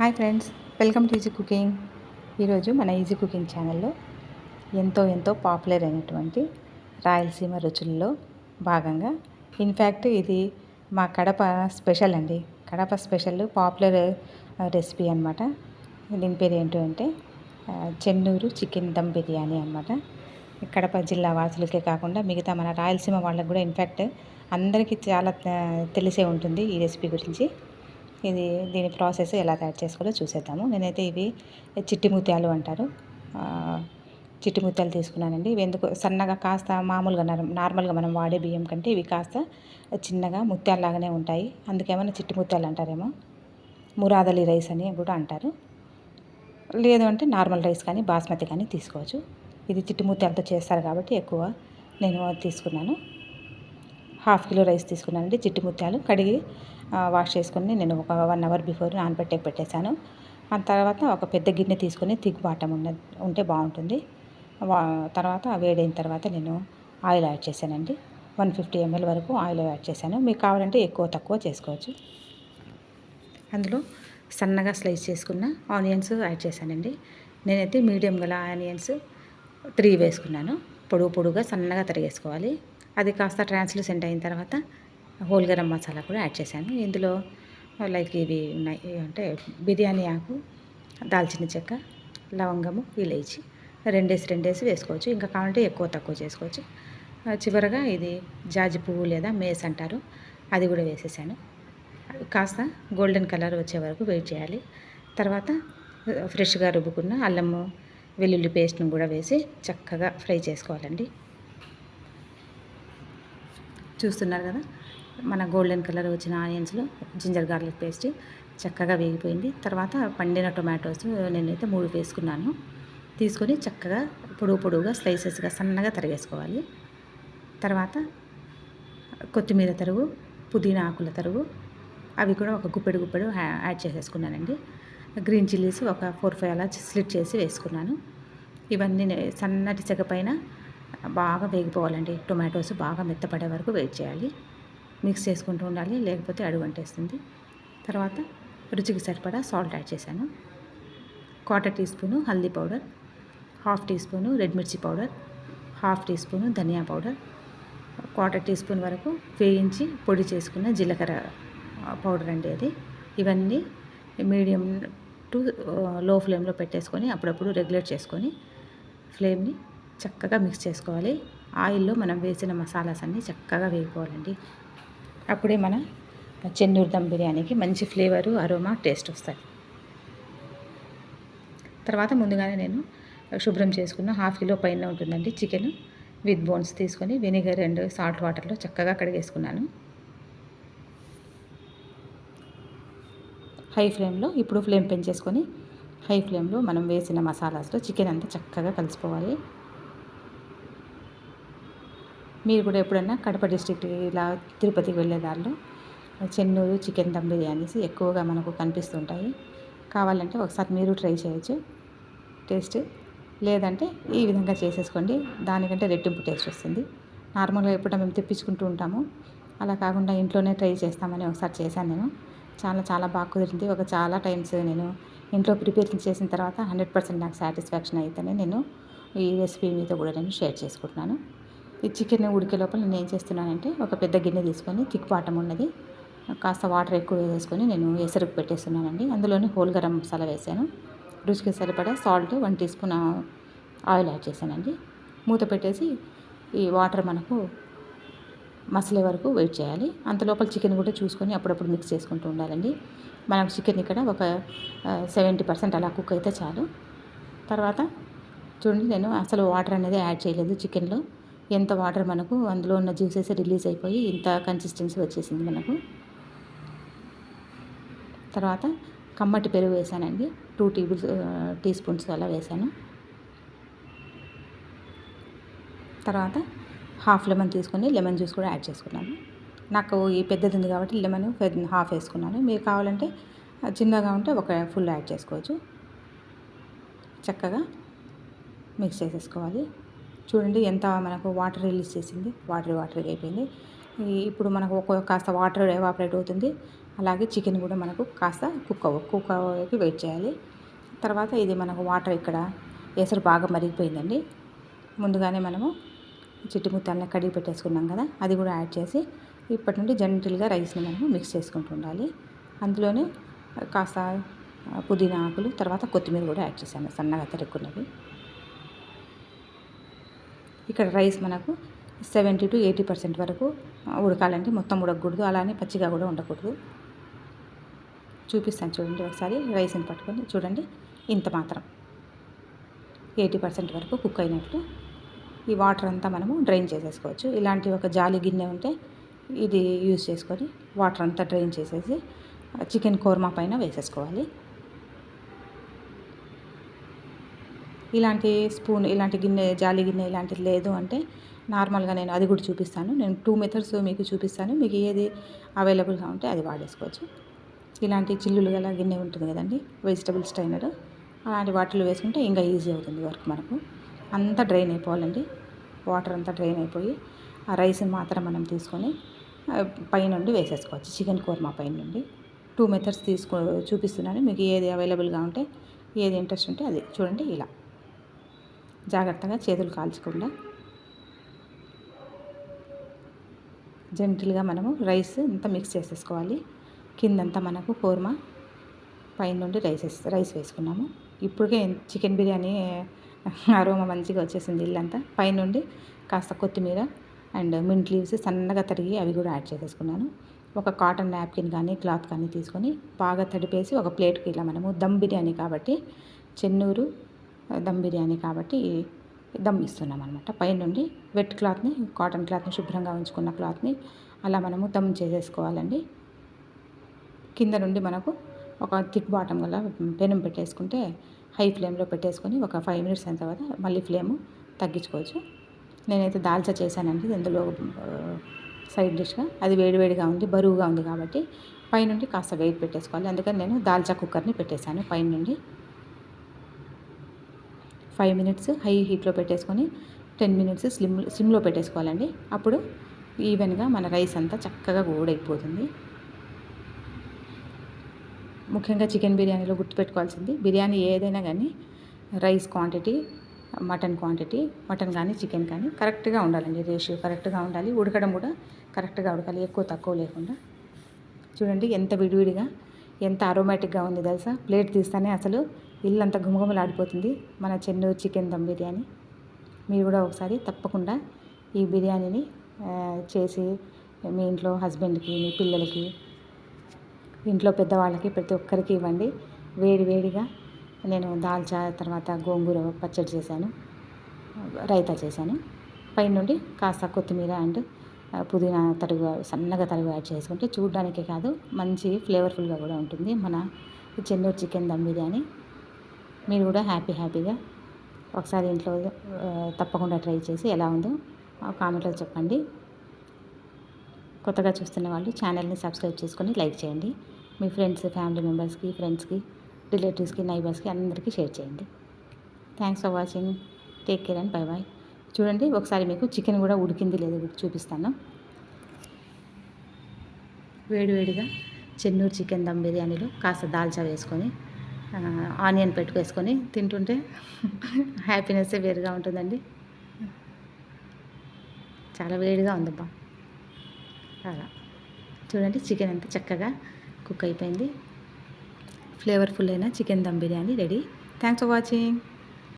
Hi friends welcome to easy cooking. ఈరోజు మన easy cooking ఛానల్లో ఎంతో ఎంతో పాపులర్ అయినటువంటి రాయలసీమ రుచుల్లో భాగంగా ఇన్ఫ్యాక్ట్ ఇది మా కడప స్పెషల్ అండి. కడప స్పెషల్ పాపులర్ రెసిపీ అనమాట దీని పేరు ఏంటో అంటే చెన్నూరు చికెన్ దమ్ బిర్యానీ అనమాట కడప జిల్లా వాసులకే కాకుండా మిగతా మన రాయలసీమ వాళ్ళకు కూడా ఇన్ఫ్యాక్ట్ అందరికీ చాలా తెలిసే ఉంటుంది ఈ రెసిపీ గురించి. ఇది దీని ప్రాసెస్ ఎలా తయారు చేసుకోవాలో చూసేద్దాము. నేనైతే ఇవి చిట్టి ముత్యాలు అంటారు. చిట్టి ముత్యాలు తీసుకున్నానండి. ఇవి ఎందుకు సన్నగా కాస్త మామూలుగా నార్మల్గా మనం వాడే బియ్యం కంటే ఇవి కాస్త చిన్నగా ముత్యాలలాగానే ఉంటాయి. అందుకేమైనా చిట్టి ముత్యాలు అంటారేమో. మురాదలి రైస్ అని కూడా అంటారు. లేదు అంటే నార్మల్ రైస్ కానీ బాస్మతి కానీ తీసుకోవచ్చు. ఇది చిట్టి ముత్యాలతో చేస్తారు కాబట్టి ఎక్కువ నేను తీసుకున్నాను. హాఫ్ కిలో రైస్ తీసుకున్నానండి. చిట్టి ముత్యాలు కడిగి వాష్ చేసుకొని నేను ఒక వన్ అవర్ బిఫోర్ నానబెట్టే పెట్టేశాను. ఆ తర్వాత ఒక పెద్ద గిన్నె తీసుకొని థిక్ బాటం ఉన్న ఉంటే బాగుంటుంది. వా- తర్వాత వేడైన తర్వాత నేను ఆయిల్ యాడ్ చేశానండి. వన్ ఫిఫ్టీ ఎంఎల్ వరకు ఆయిల్ యాడ్ చేశాను. మీకు కావాలంటే ఎక్కువ తక్కువ చేసుకోవచ్చు. అందులో సన్నగా స్లైస్ చేసుకున్న ఆనియన్స్ యాడ్ చేశానండి. నేనైతే మీడియం గల ఆనియన్స్ త్రీ వేసుకున్నాను. పొడుగు పొడుగా సన్నగా తరిగేసుకోవాలి. అది కాస్త ట్రాన్స్లూసెంట్ అయిన తర్వాత హోల్ గరం మసాలా కూడా యాడ్ చేశాను. ఇందులో లైక్ ఇవి ఉన్నాయి. అంటే బిర్యానీ ఆకు దాల్చిన చెక్క లవంగము ఇలాచి రెండేసి రెండేసి వేసుకోవచ్చు. ఇంకా కావాలంటే ఎక్కువ తక్కువ చేసుకోవచ్చు. చివరగా ఇది జాజి పువ్వు లేదా మేస్ అంటారు. అది కూడా వేసేసాను. కాస్త గోల్డెన్ కలర్ వచ్చే వరకు వెయిట్ చేయాలి. తర్వాత ఫ్రెష్గా రుబ్బుకున్న అల్లము వెల్లుల్లి పేస్ట్ను కూడా వేసి చక్కగా ఫ్రై చేసుకోవాలండి. చూస్తున్నారు కదా మన గోల్డెన్ కలర్ వచ్చిన ఆనియన్స్లో జింజర్ గార్లిక్ పేస్ట్ చక్కగా వేగిపోయింది. తర్వాత పండిన టొమాటోస్ నేనైతే మూడు వేసుకున్నాను. తీసుకొని చక్కగా పొడుగు పొడుగుగా స్లైసెస్గా సన్నగా తరిగేసుకోవాలి. తర్వాత కొత్తిమీర తరుగు పుదీనా ఆకుల తరుగు అవి కూడా ఒక గుప్పెడు గుప్పెడు యాడ్ చేసేసుకున్నానండి. గ్రీన్ చిల్లీస్ ఒక ఫోర్ ఫైవ్ అలా స్లిట్ చేసి వేసుకున్నాను. ఇవన్నీ సన్నటి సెగ పైన బాగా వేగిపోవాలండి. టొమాటోస్ బాగా మెత్తపడే వరకు వెయిట్ చేయాలి. మిక్స్ చేసుకుంటూ ఉండాలి. లేకపోతే అడుగు అంటేస్తుంది. తర్వాత రుచికి సరిపడా సాల్ట్ యాడ్ చేశాను. Quarter teaspoon haldi powder half teaspoon red mirchi powder half teaspoon dhania powder quarter teaspoon వరకు వేయించి పొడి చేసుకున్న జీలకర్ర పౌడర్ అండి అది. ఇవన్నీ మీడియం టు లో ఫ్లేమ్లో పెట్టేసుకొని అప్పుడప్పుడు రెగ్యులేట్ చేసుకొని ఫ్లేమ్ని చక్కగా మిక్స్ చేసుకోవాలి. ఆయిల్లో మనం వేసిన మసాలాస్ అన్నీ చక్కగా వేగిపోవాలండి. అప్పుడే మన చెన్నూరు దమ్ బిర్యానీకి మంచి ఫ్లేవరు అరోమా టేస్ట్ వస్తుంది తర్వాత ముందుగానే నేను శుభ్రం చేసుకున్న హాఫ్ కిలో పైన ఉంటుందండి చికెన్ విత్ బోన్స్ తీసుకొని వెనిగర్ అండ్ సాల్ట్ వాటర్లో చక్కగా కడిగేసుకున్నాను. హై ఫ్లేమ్లో ఇప్పుడు ఫ్లేమ్ పెంచేసుకొని హై ఫ్లేమ్లో మనం వేసిన మసాలాస్లో చికెన్ అంతా చక్కగా కలిసిపోవాలి. మీరు కూడా ఎప్పుడన్నా కడప డిస్ట్రిక్ట్ ఇలా తిరుపతికి వెళ్ళేదారిలో చెన్నూరు చికెన్ దమ్ బిర్యానీస్ ఎక్కువగా మనకు కనిపిస్తుంటాయి. కావాలంటే ఒకసారి మీరు ట్రై చేయొచ్చు. టేస్ట్ లేదంటే ఈ విధంగా చేసేసుకోండి. దానికంటే రెట్టింపు టేస్ట్ వస్తుంది. నార్మల్గా ఎప్పుడు మేము తెప్పించుకుంటూ ఉంటాము. అలా కాకుండా ఇంట్లోనే ట్రై చేస్తామని ఒకసారి చేశాను నేను. చాలా చాలా బాగా కుదిరింది. ఒక చాలా టైమ్స్ నేను ఇంట్లో ప్రిపేర్ చేసిన తర్వాత హండ్రెడ్ పర్సెంట్ నాకు సాటిస్ఫాక్షన్ అయితేనే నేను ఈ రెసిపీ మీతో కూడా నేను షేర్ చేసుకుంటున్నాను. ఈ చికెన్ ఉడికే లోపల నేను ఏం చేస్తున్నానంటే ఒక పెద్ద గిన్నె తీసుకొని థిక్ బాటం ఉన్నది. కాస్త వాటర్ ఎక్కువ వేసుకొని నేను ఎసరుకు పెట్టేస్తున్నానండి. అందులోనే హోల్ గరం మసాలా వేసాను. రుచికి సరిపడా salt one teaspoon oil add చేశానండి. మూత పెట్టేసి ఈ వాటర్ మనకు మసలే వరకు వెయిట్ చేయాలి. అంత లోపల చికెన్ కూడా చూసుకొని అప్పుడప్పుడు మిక్స్ చేసుకుంటూ ఉండాలండి. మనకు చికెన్ ఇక్కడ ఒక సెవెంటీ పర్సెంట్ అలా కుక్ అయితే చాలు. తర్వాత చూడండి నేను అసలు వాటర్ అనేది యాడ్ చేయలేదు చికెన్లో. ఎంత వాటర్ మనకు అందులో ఉన్న జ్యూసెస్ రిలీజ్ అయిపోయి ఇంత కన్సిస్టెన్సీ వచ్చేసింది మనకు. తర్వాత కమ్మటి పెరుగు వేసానండి. టూ టేబుల్ టీ స్పూన్స్ అలా వేసాను. తర్వాత హాఫ్ లెమన్ తీసుకొని లెమన్ జ్యూస్ కూడా యాడ్ చేసుకున్నాను. నాకు ఈ పెద్దది ఉంది కాబట్టి లెమన్ హాఫ్ వేసుకున్నాను. మీరు కావాలంటే చిన్నగా ఉంటే ఒక ఫుల్ యాడ్ చేసుకోవచ్చు. చక్కగా మిక్స్ చేసేసుకోవాలి. చూడండి ఎంత మనకు వాటర్ రిలీజ్ చేసింది. వాటర్ వాటర్ అయిపోయింది. ఇప్పుడు మనకు ఒక కాస్త వాటర్ ఎవాపరేట్ అవుతుంది. అలాగే చికెన్ కూడా మనకు కాస్త కుక్ అవ్వ కుక్ అవ్వకి వెయిట్ చేయాలి. తర్వాత ఇది మనకు వాటర్ ఇక్కడ ఎసరు బాగా మరిగిపోయిందండి. ముందుగానే మనము చిట్టుముత్తాలని కడిగి పెట్టేసుకున్నాం కదా అది కూడా యాడ్ చేసి ఇప్పటి నుండి జెంటిల్గా రైస్ని మనము మిక్స్ చేసుకుంటూ ఉండాలి. అందులోనే కాస్త పుదీనా ఆకులు తర్వాత కొత్తిమీర కూడా యాడ్ చేశాను సన్నగా తరుక్కున్నవి. ఇక్కడ రైస్ మనకు సెవెంటీ టు ఎయిటీ పర్సెంట్ వరకు ఉడకాలంటే మొత్తం ఉడకకూడదు. అలానే పచ్చిగా కూడా ఉండకూడదు. చూపిస్తాను చూడండి ఒకసారి. రైస్ని పట్టుకొని చూడండి. ఇంత మాత్రం ఎయిటీ పర్సెంట్ వరకు కుక్ అయినట్లు ఈ వాటర్ అంతా మనము డ్రైన్ చేసేసుకోవచ్చు. ఇలాంటి ఒక జాలి గిన్నె ఉంటే ఇది యూజ్ చేసుకొని వాటర్ అంతా డ్రైన్ చేసేసి చికెన్ కోర్మా పైన వేసేసుకోవాలి. ఇలాంటి స్పూన్ ఇలాంటి గిన్నె జాలి గిన్నె ఇలాంటిది లేదు అంటే నార్మల్గా నేను అది కూడా చూపిస్తాను. నేను టూ మెథడ్స్ మీకు చూపిస్తాను. మీకు ఏది అవైలబుల్గా ఉంటే అది వాడేసుకోవచ్చు. ఇలాంటి చిల్లులు గల గిన్నె ఉంటుంది కదండి వెజిటబుల్ స్టైనర్. అలాంటి వాటిలో వేసుకుంటే ఇంకా ఈజీ అవుతుంది వర్క్ మనకు. అంతా డ్రైన్ అయిపోవాలండి. వాటర్ అంతా డ్రైన్ అయిపోయి ఆ రైస్ని మాత్రం మనం తీసుకొని పైనుండి వేసేసుకోవచ్చు. చికెన్ కోర్మా పైన నుండి టూ మెథడ్స్ తీసుకో చూపిస్తున్నాను. మీకు ఏది అవైలబుల్గా ఉంటే ఏది ఇంట్రెస్ట్ ఉంటే అది చూడండి ఇలా. జాగ్రత్తగా చేతులు కాల్చకుండా జెంటిల్గా మనము రైస్ అంతా మిక్స్ చేసేసుకోవాలి. కిందంతా మనకు కోర్మా పైన నుండి రైస్ రైస్ వేసుకున్నాము. ఇప్పటికే చికెన్ బిర్యానీ అరోమా మంచిగా వచ్చేసింది ఇల్లంతా. పైనుండి కాస్త కొత్తిమీర అండ్ మింట్ లీవ్స్ సన్నగా తరిగి అవి కూడా యాడ్ చేసేసుకున్నాను. ఒక కాటన్ నాప్కిన్ కానీ క్లాత్ కానీ తీసుకొని బాగా తడిపేసి ఒక ప్లేట్కి ఇలా మనము దమ్ బిర్యానీ కాబట్టి చెన్నూరు దమ్ బిర్యానీ కాబట్టి దమ్ ఇస్తున్నాం అనమాట పైనుండి వెట్ క్లాత్ని కాటన్ క్లాత్ని శుభ్రంగా ఉంచుకున్న క్లాత్ని అలా మనము దమ్ చేసేసుకోవాలండి. కింద నుండి మనకు ఒక థిక్ బాటం గల పెనం పెట్టేసుకుంటే హై ఫ్లేమ్లో పెట్టేసుకొని ఒక ఫైవ్ మినిట్స్ అయిన తర్వాత మళ్ళీ ఫ్లేము తగ్గించుకోవచ్చు. నేనైతే దాల్చా చేశానండి. ఇందులో సైడ్ డిష్గా. అది వేడివేడిగా ఉంది బరువుగా ఉంది కాబట్టి పైనుండి కాస్త వెయిట్ పెట్టేసుకోవాలి. అందుకని నేను దాల్చా కుక్కర్ని పెట్టేశాను పైనుండి ఫైవ్ మినిట్స్ హై హీట్లో పెట్టేసుకొని టెన్ మినిట్స్ స్లిమ్ సిమ్లో పెట్టేసుకోవాలండి. అప్పుడు ఈవెన్గా మన రైస్ అంతా చక్కగా గోడైపోతుంది. ముఖ్యంగా చికెన్ బిర్యానీలో గుర్తుపెట్టుకోవాల్సింది బిర్యానీ ఏదైనా కానీ rice quantity mutton quantity mutton కానీ చికెన్ కానీ కరెక్ట్గా ఉండాలండి. రేషియో కరెక్ట్గా ఉండాలి. ఉడకడం కూడా కరెక్ట్గా ఉడకాలి ఎక్కువ తక్కువ లేకుండా. చూడండి ఎంత విడివిడిగా ఎంత అరోమాటిక్గా ఉంది తెలుసా? ప్లేట్ తీస్తానే అసలు ఇల్లంతా గుమగుమలాడిపోతుంది మన చెన్నూరు చికెన్ దమ్ బిర్యానీ. మీరు కూడా ఒకసారి తప్పకుండా ఈ బిర్యానీని చేసి మీ ఇంట్లో హస్బెండ్కి మీ పిల్లలకి ఇంట్లో పెద్దవాళ్ళకి ప్రతి ఒక్కరికి ఇవ్వండి. వేడి వేడిగా నేను దాల్చా తర్వాత గోంగూర పచ్చడి చేశాను రైతా చేశాను. పైనుండి కాస్త కొత్తిమీర అండ్ పుదీనా తరుగు సన్నగా తరుగు యాడ్ చేసుకుంటే చూడడానికే కాదు మంచి ఫ్లేవర్ఫుల్గా కూడా ఉంటుంది మన చెన్నూరు చికెన్ దమ్ బిర్యానీ. మీరు కూడా హ్యాపీ హ్యాపీగా ఒకసారి ఇంట్లో తప్పకుండా ట్రై చేసి ఎలా ఉందో కామెంట్లో చెప్పండి. కొత్తగా చూస్తున్న వాళ్ళు ఛానల్ని సబ్స్క్రైబ్ చేసుకొని లైక్ చేయండి. మీ ఫ్రెండ్స్ ఫ్యామిలీ మెంబర్స్కి ఫ్రెండ్స్కి రిలేటివ్స్కి నైబర్స్కి అందరికీ షేర్ చేయండి. Thanks for watching. Take care and bye bye చూడండి ఒకసారి మీకు చికెన్ కూడా ఉడికింది లేదు చూపిస్తాను. వేడివేడిగా చెన్నూరు చికెన్ దమ్ బిర్యానీలో కాస్త దాల్చా వేసుకొని ఆనియన్ పెట్టుకేసుకొని తింటుంటే హ్యాపీనెస్ వేరుగా ఉంటుందండి. చాలా వేడిగా ఉందబ్బా. అలా చూడండి చికెన్ అంతా చక్కగా కుక్ అయిపోయింది. ఫ్లేవర్ఫుల్ అయిన chicken dum biryani ready. Thanks for watching.